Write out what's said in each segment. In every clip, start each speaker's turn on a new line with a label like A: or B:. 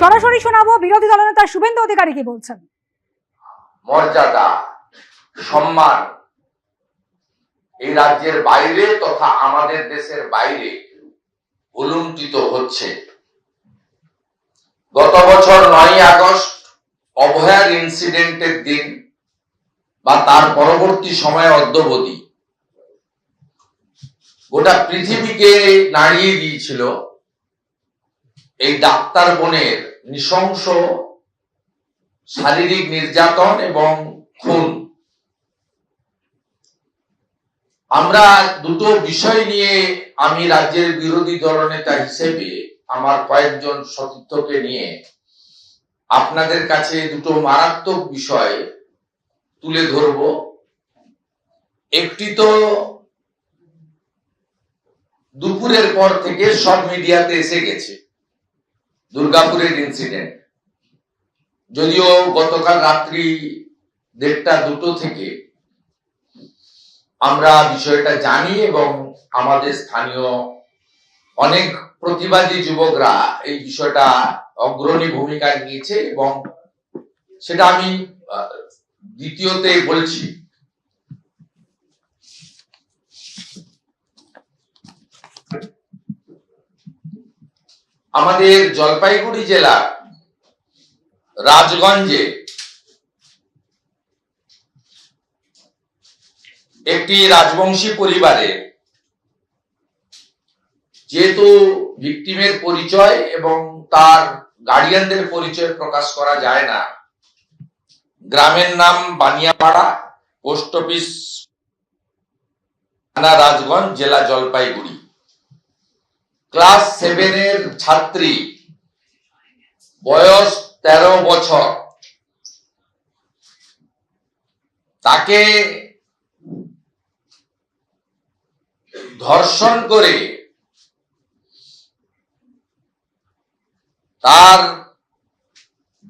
A: সরাসরি শোনাবো বিরোধী দলনেতা শুভেন্দু অধিকারী কি বলছেন?
B: মর্যাদা, সম্মান এই রাজ্যের বাইরে তথা আমাদের দেশের বাইরে উলুণ্ঠিত হচ্ছে। গত বছর নয় আগস্ট অভয়ার ইনসিডেন্টের দিন বা তার পরবর্তী সময়ে অদ্যবধি। গোটা পৃথিবীকে নাড়িয়ে দিয়েছিল এই ডাক্তার বোনের নৃশংস শারীরিক নির্যাতন এবং খুন। আমরা দুটো বিষয় নিয়ে আমি রাজ্যের বিরোধী দলনেতা হিসেবে আমার কয়েকজন সতীর্থকে নিয়ে আপনাদের কাছে দুটো মারাত্মক বিষয় তুলে ধরব। একটি তো দুপুরের পর থেকে সব মিডিয়াতে এসে গেছে। দুর্গাপুরের ইনসিডেন্ট যদিও গতকাল রাত্রি দেড়টা দুটো থেকে আমরা বিষয়টা জানি এবং আমাদের স্থানীয় অনেক প্রতিবাদী যুবকরা এই বিষয়টা অগ্রণী ভূমিকা নিয়েছে এবং সেটা আমি দ্বিতীয়তে বলছি। আমাদের জলপাইগুড়ি জেলা, রাজগঞ্জে একটি রাজবংশী পরিবারে যেহেতু ভিকটিমের পরিচয় এবং তার গার্ডিয়ানদের পরিচয় প্রকাশ করা যায় না, গ্রামের নাম বানিয়াপাড়া, পোস্ট অফিস থানা রাজগঞ্জ, জেলা জলপাইগুড়ি। ক্লাস সেভেনের ছাত্রী। বয়স তেরো বছর। তাকে ধর্ষণ করে তার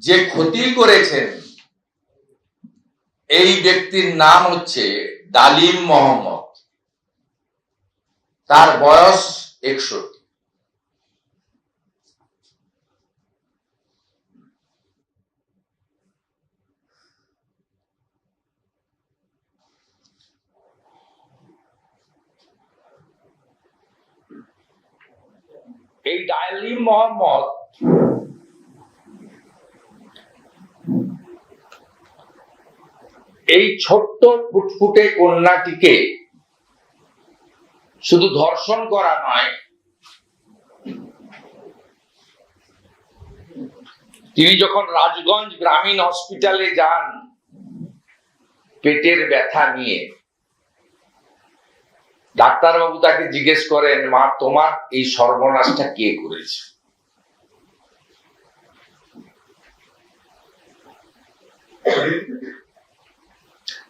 B: যে ক্ষতি করেছেন, এই ব্যক্তির নাম হচ্ছে ডালিম মোহাম্মদ। তার বয়স একষট্টি। এই ডালিম মোহাম্মদ এই ছোট্ট ফুটফুটে কন্যাটিকে শুধু ধর্ষণ করা নয়, তিনি যখন রাজগঞ্জ গ্রামীণ হসপিটালে যান, পেটের ব্যথা নিয়ে ডাক্তারবাবু তাকে জিজ্ঞেস করেন, মা, তোমার এই সর্বনাশটা কে করেছে?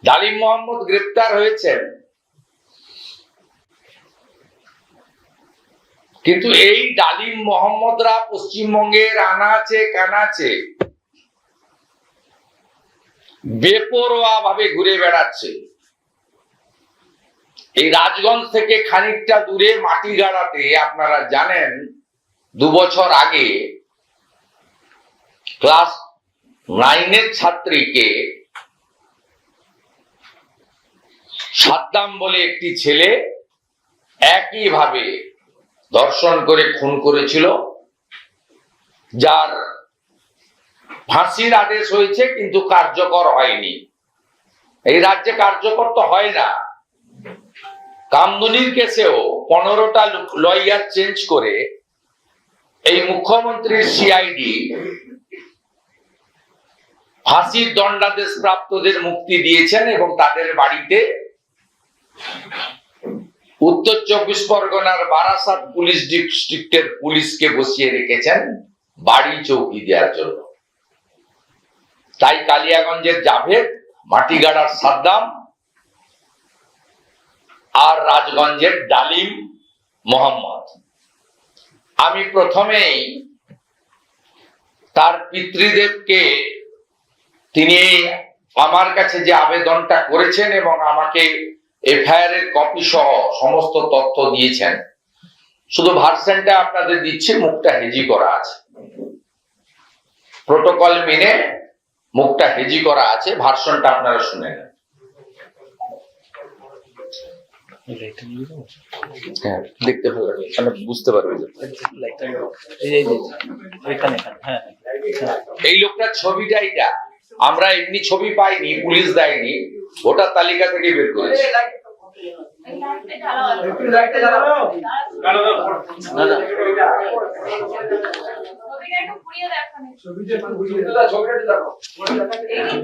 B: ডালিম মোহাম্মদ গ্রেপ্তার হয়েছেন। কিন্তু এই ডালিম মোহাম্মদরা পশ্চিমবঙ্গের আনাচে কানাচে বেপরোয়া ভাবে ঘুরে বেড়াচ্ছে। এই রাজগঞ্জ থেকে খানিকটা দূরে মাটি গাড়াতে আপনারা জানেন, দু বছর আগে ক্লাস নাইনের ছাত্রীকে সাদ্দাম বলে একটি ছেলে একইভাবে দর্শন করে খুন করেছিল, যার ফাঁসির আদেশ হয়েছে কিন্তু কার্যকর হয়নি। এই রাজ্যে কার্যকর তো হয় না। কামদুনির কেসেও পনেরোটা লয়ার চেঞ্জ করে এই মুখ্যমন্ত্রীর সিআইডি ফাঁসির দণ্ডাদেশ প্রাপ্তদের মুক্তি দিয়েছেন এবং তাদের বাড়িতে উত্তর চব্বিশ পরগনার বারাসাত পুলিশ ডিস্ট্রিক্টের পুলিশকে বসিয়ে রেখেছেন বাড়ি চৌকি দেওয়ার জন্য। তাই কালিয়াগঞ্জের জাভেদ, মাটিগাড়ার সাদ্দাম আর রাজগঞ্জের ডালিম মোহাম্মদ। আমি প্রথমেই তার পিতৃদেবকে তিনি আমার কাছে যে আবেদনটা করেছেন এবং আমাকে এফআইআর এর কপি সহ সমস্ত তথ্য দিয়েছেন, শুধু ভার্সেনটা আপনাদের দিচ্ছে, মুখটা হেজি করা আছে। প্রোটোকল মেনে মুখটা হেজি করা আছে, ভার্সনটা আপনারা শুনে নেন। হ্যাঁ দেখতে ভালো লাগে মানে বুঝতে পারবে
C: এই
B: লোকটার ছবিটা এটা আমরা এমনি ছবি পাইনি পুলিশ দেয়নি ভোটার তালিকা থেকে বের করেছি।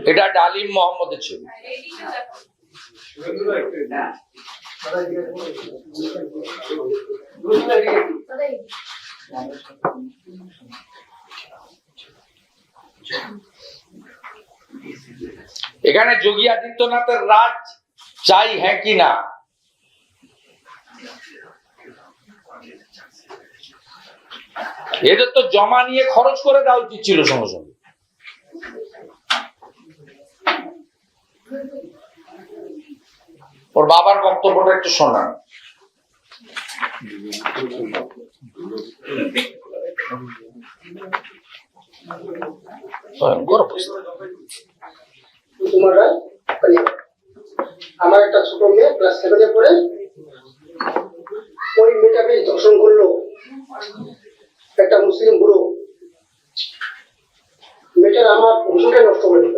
B: এটা ডালিম মোহাম্মদের ছবি। এখানে যোগী আদিত্যনাথের রাজ চাই হ্যাঁ কি না? এদের তো জমা নিয়ে খরচ করে দেওয়া উচিত ছিল সঙ্গে সঙ্গে। ওর বাবার বক্তব্যটা একটু শোনান।
D: কুমার রায় আমার একটা ছোট মেয়ে ক্লাস সেভেনে পড়ে ওই মেয়েটাকে ধর্ষণ করল। একটা মুসলিম বুড়ো। মেয়েটার আমার ভূষণটা নষ্ট করে দিল।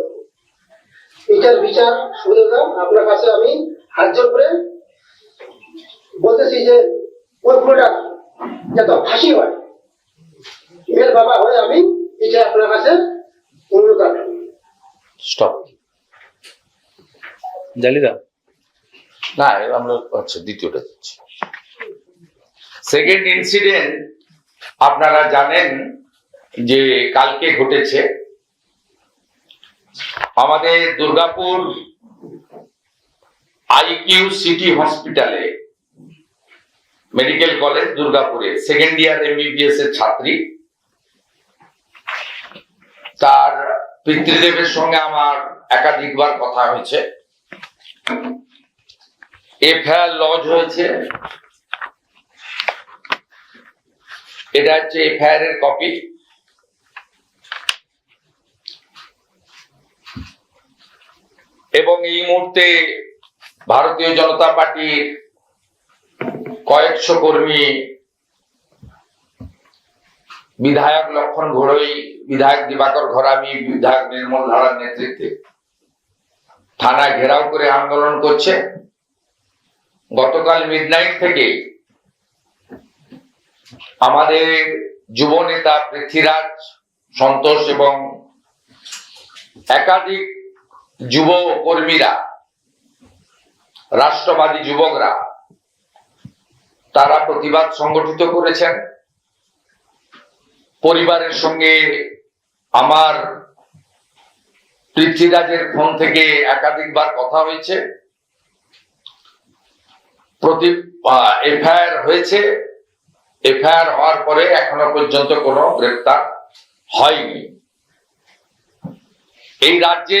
D: এটার বিচার সুবিধা আপনার কাছে আমি হাত জোর করে বলতেছি যে ওই বুড়োটা যাতে ফাঁসি হয়। মেয়ের বাবা হয়ে আমি এটা আপনার কাছে অনুরোধ রাখলাম।
B: স্টপ
C: জালিদা?
B: না এবার আমরা আচ্ছা দ্বিতীয়টা দিচ্ছি। সেকেন্ড ইনসিডেন্ট আপনারা জানেন যে কালকে ঘটেছে। আমাদের দুর্গাপুর আইকিউ সিটি হসপিটালে, মেডিকেল কলেজ, দুর্গাপুরে, সেকেন্ড ইয়ার এমবিবিএস এর ছাত্রী। তার পিতৃদেবের সঙ্গে আমার একাধিকবার কথা হয়েছে। এফআইআর লজ হয়েছে। এটা হচ্ছে এফআইআর এর কপি। এবং এই মুহূর্তে ভারতীয় জনতা পার্টির কয়েকশো কর্মী বিধায়ক লক্ষণ ঘোড়ই, বিধায়ক দিবাকর ঘরামি, বিধায়ক নির্মল ধারার নেতৃত্বে থানা ঘেরাও করে আন্দোলন করছে। গতকাল মিডনাইট থেকে আমাদের যুব নেতা পৃথ্বীরাজ সন্তোষ এবং একাধিক যুব কর্মীরা রাষ্ট্রবাদী যুবকরা, তারা প্রতিবাদ সংগঠিত করেছেন। পরিবারের সঙ্গে আমার পৃথ্বীরাজের ফোন থেকে একাধিকবার কথা হয়েছে। প্রতি এফআইআর হয়েছে। এফআইআর হওয়ার পরে এখনও পর্যন্ত কোনো গ্রেপ্তার হয়নি। এই রাজ্যে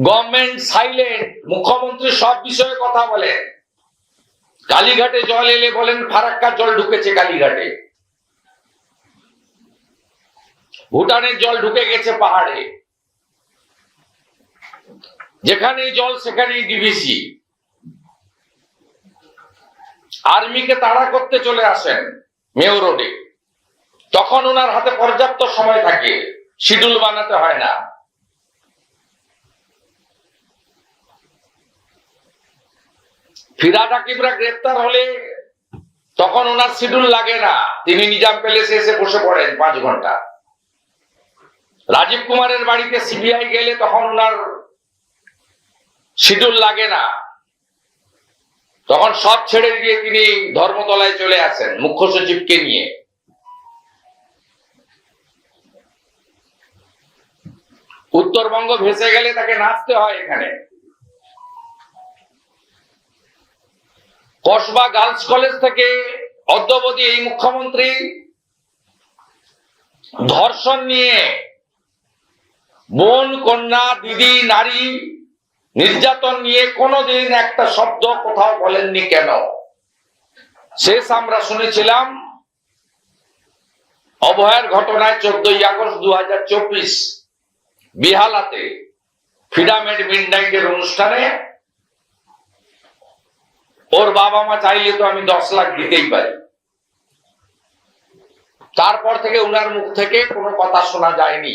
B: গভর্নমেন্ট সাইলেন্ট মুখ্যমন্ত্রী সব বিষয়ে কথা বলেন। কালীঘাটে জল এলে বলেন, ফারাক্কা জল ঢুকেছে কালীঘাটে। ভুটানের জল ঢুকে গেছে পাহাড়ে। যেখানেই জল, সেখানেই ডিভিসি আর্মিকে তাড়া করতে চলে আসেন মেয় রোডে। তখন ওনার হাতে পর্যাপ্ত সময় থাকে, শিডিউল বানাতে হয় না। ফিরাদ আকিবরা গ্রেপ্তার হলে তখন ওনার শিডিউল লাগে না। তিনি নিজাম প্যালেসে এসে বসে পড়েন পাঁচ ঘণ্টা। রাজীব কুমারের বাড়িতে সিবিআই গেলে তখন ওনার শিডিউল লাগে না। তখন সব ছেড়ে দিয়ে তিনি ধর্মতলায় চলে আসেন, মুখ্য সচিবকে নিয়ে। উত্তরবঙ্গ ভেসে গেলে তাকে নাচতে হয় এখানে। কসবা গার্লস কলেজ থেকে অদ্যবধি এই মুখ্যমন্ত্রী ধর্ষণ নিয়ে বোন, কন্যা, দিদি, নারী নির্যাতন নিয়ে কোনোদিন একটা শব্দ কোথাও বলেননি কেন? শেষ আমরা শুনেছিলাম অভয়ের ঘটনায় চোদ্দই আগস্ট দু হাজার চব্বিশ বিহালাতে ফিডামেড মিডনাইটের অনুষ্ঠানে ওর বাবা মা চাইলে তো আমি দশ লাখ দিতেই পারি। তারপর থেকে উনার মুখ থেকে কোনো কথা শোনা যায়নি।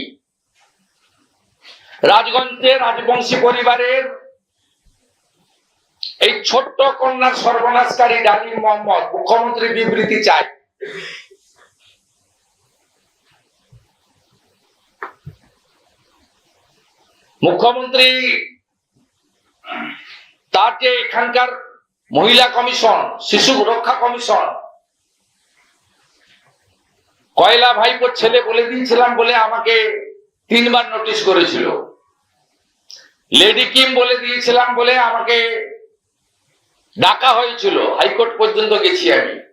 B: রাজগঞ্জে রাজবংশী পরিবারের এই ছোট্ট কন্যার সর্বনাশকারী ডালিম মোহাম্মদ মুখ্যমন্ত্রী বিবৃতি চাই। মুখ্যমন্ত্রী তার যে এখানকার মহিলা কমিশন, শিশু রক্ষা কমিশন। কয়লা ভাইপোর ছেলে বলে দিয়েছিলাম বলে আমাকে তিনবার নোটিশ করেছিল। লেডি কিম বলে দিয়েছিলাম বলে আমাকে ডাকা হয়েছিল। হাইকোর্ট পর্যন্ত গেছি আমি।